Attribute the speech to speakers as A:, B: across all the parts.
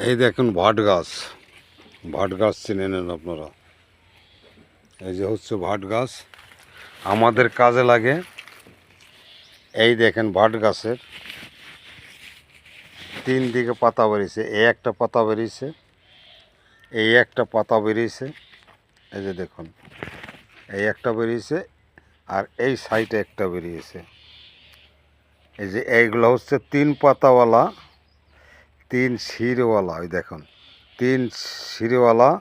A: এই দেখুন ভাট গাছ। ভাট গাছ চিনে নেন আপনারা। এই যে হচ্ছে ভাট গাছ। আমাদের কাজে লাগে এই দেখেন ভাট গাছের। তিন দিকে পাতা বেরিয়েছে। এই একটা পাতা বেরিয়েছে। এই একটা পাতা বেরিয়েছে। এই যে দেখুন, এই একটা বেরিয়েছে আর এই সাইডে একটা বেরিয়েছে। এই যে এইগুলো হচ্ছে তিন পাতাওয়ালা তিন শিরওয়ালা, ওই দেখুন, তিন শিরওয়ালা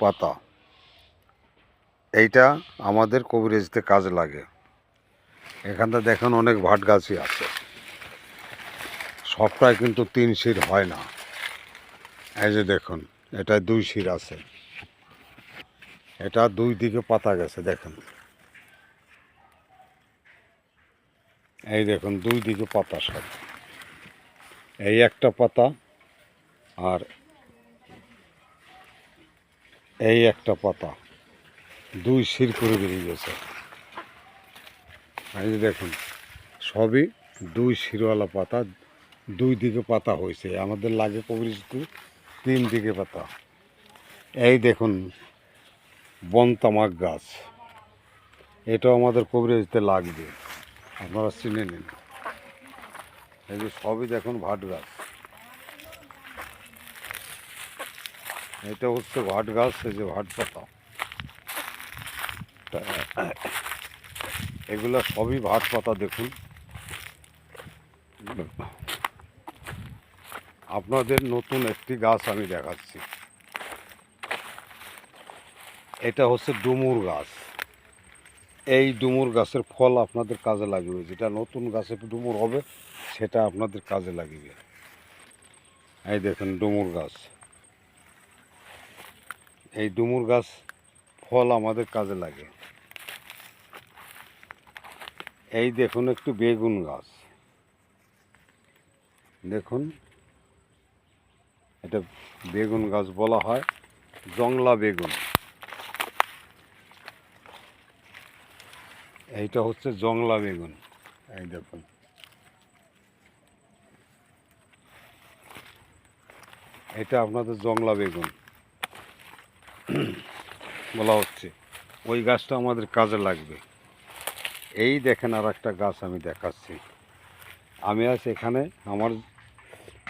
A: পাতা। এইটা আমাদের কবিরাজিতে কাজে লাগে। এখানটা দেখুন অনেক ভাট গাছই আছে। সবটাই কিন্তু তিন শির হয় না। এই যে দেখুন এটা দুই শির আছে। এটা দুই দিকে পাতা গেছে, দেখুন। এই দেখুন, দুই দিকে পাতা সব। এই একটা পাতা আর এই একটা পাতা, দুই শির করে বেরিয়ে গেছে। এই যে দেখুন, সবই দুই শিরওয়ালা পাতা, দুই দিকে পাতা হয়েছে। আমাদের লাগে কবিরিজতে তিন দিকে পাতা। এই দেখুন, বনতামাক গাছ। এটাও আমাদের কবিরাজিতে লাগবে। আপনারা চিনে নিন। এই যে সবই দেখুন ভাট গাছ। এটা হচ্ছে ভাট গাছ, এই যে ভাট পাতা। এগুলো সবই ভাট পাতা, দেখুন। আপনাদের নতুন একটি গাছ আমি দেখাচ্ছি। এটা হচ্ছে ডুমুর গাছ। এই ডুমুর গাছের ফল আপনাদের কাজে লাগবে। যেটা নতুন গাছে ডুমুর হবে, সেটা আপনাদের কাজে লাগবে। এই দেখেন ডুমুর গাছ। এই ডুমুর গাছ ফল আমাদের কাজে লাগে। এই দেখুন একটু বেগুন গাছ। দেখুন, এটা বেগুন গাছ বলা হয়, জংলা বেগুন। এইটা হচ্ছে জংলা বেগুন। এই দেখুন। এটা আপনাদের জংলা বেগুন। বলা হচ্ছে, ওই গাছটা আমাদের কাজে লাগবে। এই দেখেন আর একটা গাছ আমি দেখাচ্ছি। আমি আজ এখানে আমার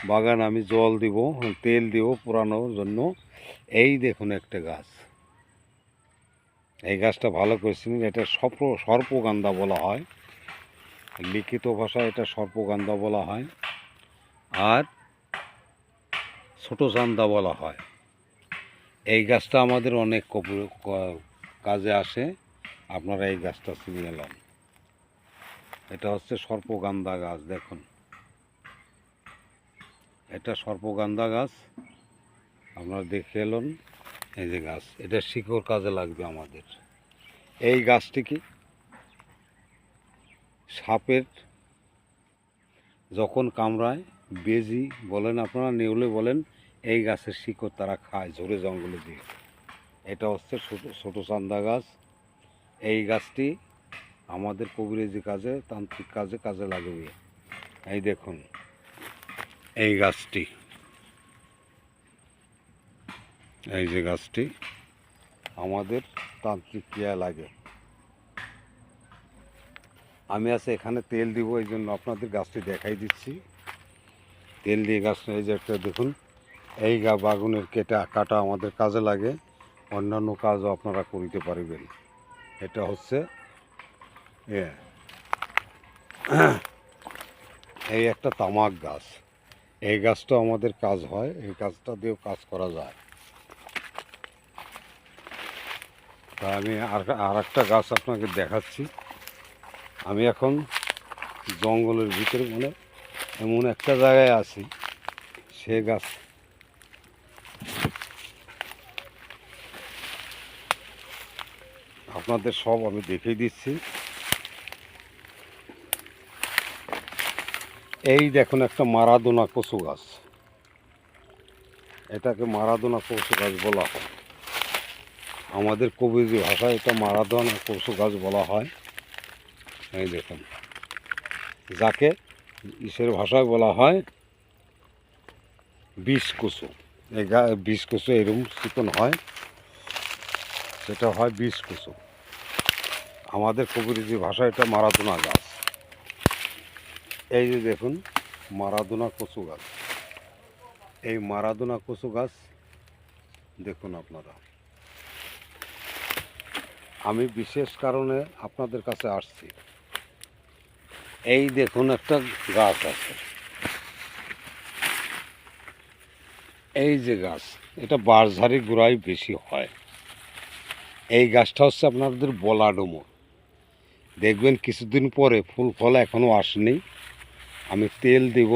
A: বাগান আমি জল দিব, তেল দিব পুরানোর জন্য। এই দেখুন একটা গাছ। এই গাছটা ভালো করে চিনি, এটা সর্প সর্পগান্ধা বলা হয়। লিখিত ভাষায় এটা সর্পগান্ধা বলা হয়। আর ছোটো চান্দা বলা হয়। এই গাছটা আমাদের অনেক কাজে আসে। আপনারা এই গাছটা চিনে এলাম এটা হচ্ছে সর্পগান্ধা গাছ, দেখুন। এটা সর্পগান্ধা গাছ। আপনারা দেখে এলেন এই যে গাছ। এটা শিকড় কাজে লাগবে আমাদের। এই গাছটি কি? সাপের যখন কামড়ায়, বেজি বলেন আপনারা, নেউলে বলেন এই গাছের শিকড় তারা খায়, ঝরে জঙ্গলে দিয়ে। এটা হচ্ছে ছোটো চান্দা গাছ। এই গাছটি আমাদের কবিরাজি কাজে, তান্ত্রিক কাজে কাজে লাগবে। এই দেখুন, এই গাছটি। এই যে গাছটি আমাদের তান্ত্রিক ক্রিয়া লাগে। আমি আছে এখানে তেল দিব, এই জন্য আপনাদের গাছটি দেখাই দিচ্ছি। তেল দিয়ে গাছটা, এই যে একটা দেখুন এই গা বাগুনের কেটা, কাটা আমাদের কাজে লাগে, অন্যান্য কাজও আপনারা করিতে পারিবেন। এটা হচ্ছে এই একটা তামাক গাছ। এই গাছটা আমাদের কাজ হয়, এই গাছটা দিয়েও কাজ করা যায়। তা আমি আর একটা গাছ আপনাকে দেখাচ্ছি। আমি এখন জঙ্গলের ভিতরে মানে এমন একটা জায়গায় আছি, সে গাছ আপনাদের সব আমি দেখিয়ে দিচ্ছি। এই দেখুন একটা মারাদোনা কচু গাছ। এটাকে মারাদোনা কচু গাছ বলা হয়। আমাদের কবিজি ভাষায় এটা মারাদোনা কচু গাছ বলা হয়। এই দেখুন। যাকে ইসের ভাষায় বলা হয় বিষ কুচু। এই বিষ কুচু এরকম চিকন হয়। সেটা হয় বিষ কুচু। আমাদের কবিরজি ভাষা এটা মারাদোনা গাছ। এই যে দেখুন, মারাদোনা কচু গাছ। এই মারাদোনা কচু গাছ, দেখুন আপনারা। আমি বিশেষ কারণে আপনাদের কাছে আসছি। এই দেখুন একটা গাছ আছে। এই যে গাছ, এটা বাঁশঝাড়ি গোড়ায় বেশি হয়। এই গাছটা হচ্ছে আপনাদের বলা ডুমুর দেখবেন কিছুদিন পরে ফুল ফল এখনও আসেনি। আমি তেল দেব।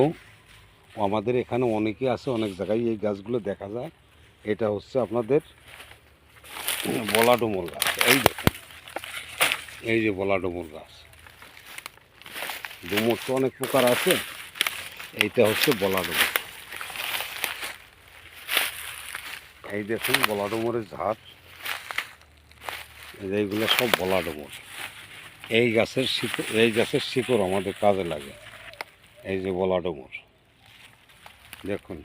A: আমাদের এখানে অনেকে আছে, অনেক জায়গায় এই গাছগুলো দেখা যায়। এটা হচ্ছে আপনাদের বলা ডুমুর গাছ। এই দেখুন, এই যে বলা ডুমুর গাছ। ডুমুর তো অনেক প্রকার আছে, এইটা হচ্ছে বলা ডুমুর এই দেখুন বলা ডুমুরের ঝাড় এইগুলো সব বলা ডুমুর এই গাছের শিকড়, এই গাছের শিকড় আমাদের কাজে লাগে। এই যে বলা ডুমুর। দেখুন।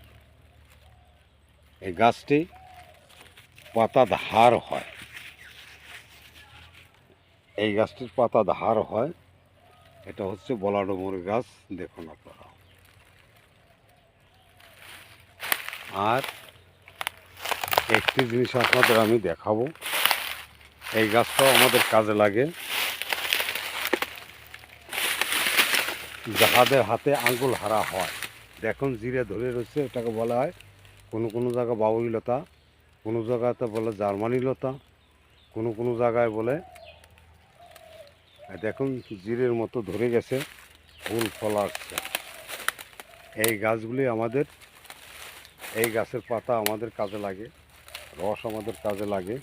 A: এই গাছটি পাতা ধার হয়। এই গাছটির পাতা ধার হয়। এটা হচ্ছে বলা ডুমুর গাছ। দেখুন আপনারা। আর একটি জিনিস আপনাদের আমি দেখাবো। এই গাছটাও আমাদের কাজে লাগে। যাহাদের হাতে আঙ্গুল হারা হয়। দেখুন, জিরে ধরে রয়েছে, এটাকে বলা হয় কোনো কোনো জায়গা বাবুই লতা, কোনো জায়গাতে বলে জার্মানি লতা, কোনো কোনো জায়গায় বলে দেখুন, জিরের মতো ধরে গেছে, ফুল ফল আসছে। এই গাছগুলি আমাদের, এই গাছের পাতা আমাদের কাজে লাগে, রস আমাদের কাজে লাগে।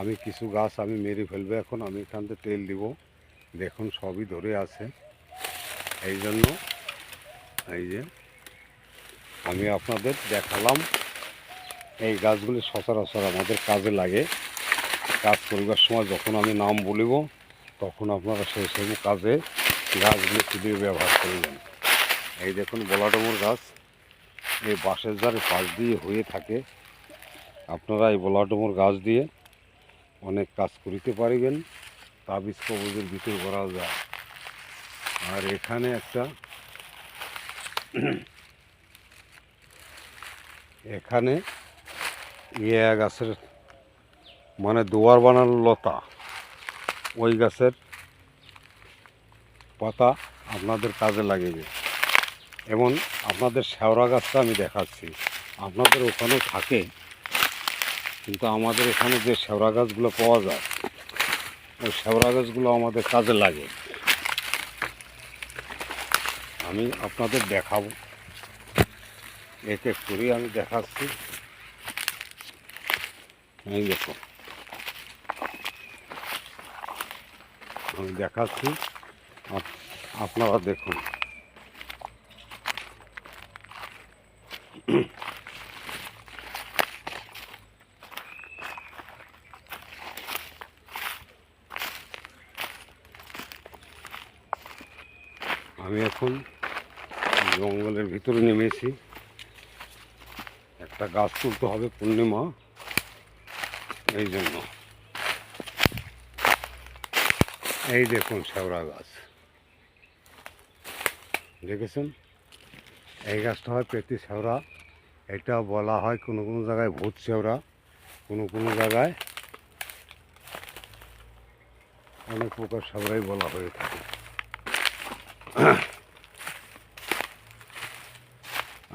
A: আমি কিছু গাছ আমি মেরে ফেলব এখন, আমি এখান থেকে তেল দিব। দেখুন, সবই ধরে আছে। এই জন্য এই যে আমি আপনাদের দেখালাম এই গাছগুলি সচরাচর আমাদের কাজে লাগে। কাজ করিবার সময় যখন আমি নাম বলিব, তখন আপনারা সেই সব কাজে গাছগুলি খুবই ব্যবহার করবেন। এই দেখুন বলাডমর গাছ, এই বাঁশের ধারে পাশ দিয়ে হয়ে থাকে। আপনারা এই বলাডমর গাছ দিয়ে অনেক কাজ করিতে পারিবেন। তাবিজ কবজের ভিতর করা যায়। আর এখানে একটা এখানে ইয়ে গাছের মানে দুয়ার বানানোর লতা। ওই গাছের পাতা আপনাদের কাজে লাগিবে। এমন আপনাদের শেওড়া গাছটা আমি দেখাচ্ছি। আপনাদের ওখানেও থাকে, কিন্তু আমাদের এখানে যে শেওড়া গাছগুলো পাওয়া যায়, ওই শেওড়া গাছগুলো আমাদের কাজে লাগে। আমি আপনাদের দেখাবো। এক এক করে আমি দেখাচ্ছি। এই দেখো। আমি দেখাচ্ছি। আপনারা দেখুন। আমি এখন জঙ্গলের ভিতরে নেমেছি। একটা গাছ তুলতে হবে পূর্ণিমা। এই জন্য। এই দেখুন শেওড়া গাছ। দেখেছেন? এই গাছটা হয় পেতি শেওড়া। এটা বলা হয় কোনো কোনো জায়গায় ভূত শেওড়া, কোনো কোনো জায়গায় অনেক প্রকার শেওড়াই বলা হয়ে থাকে।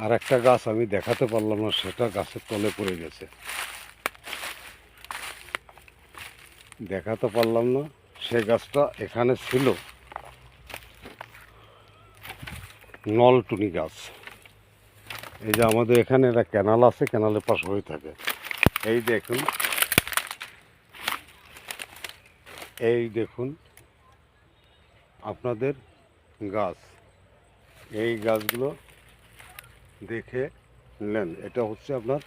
A: আর একটা গাছ আমি দেখাতে পারলাম না, সেটা গাছের তলে পড়ে গেছে। দেখাতে পারলাম না, সে গাছটা এখানে ছিল। নলটুনি গাছ। এই যে আমাদের এখানে একটা ক্যানাল আছে, ক্যানালের পাশ হয়ে থাকে। এই দেখুন। এই দেখুন আপনাদের গাছ। এই গাছগুলো দেখে নেন। এটা হচ্ছে আপনার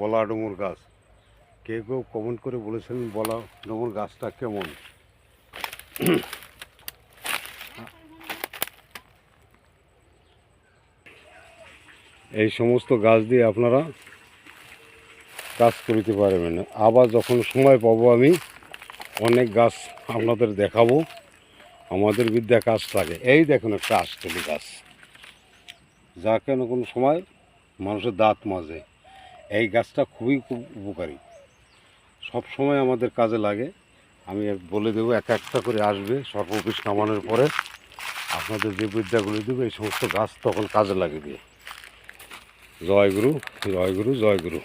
A: বলা ডুমুর গাছ। কেউ কেউ কমেন্ট করে বলেছেন বলা ডুমুর গাছটা কেমন? এই সমস্ত গাছ দিয়ে আপনারা কাজ করিতে পারবেন। আবার যখন সময় পাবো আমি অনেক গাছ আপনাদের দেখাবো। আমাদের বিদ্যা কাজ থাকে এই দেখুন একটা আষ্টলি গাছ। যা কেন কোনো সময় মানুষের দাঁত মাজে। এই গাছটা খুবই খুব উপকারী। সব সময় আমাদের কাজে লাগে। আমি বলে দেবো, এক একটা করে আসবে সর্বপিস নামানোর পরে। আপনাদের যে বিদ্যাগুলি দেবে, এই সমস্ত গাছ তখন কাজে লাগিয়ে জয় জয়গুরু জয়গুরু। জয় গুরু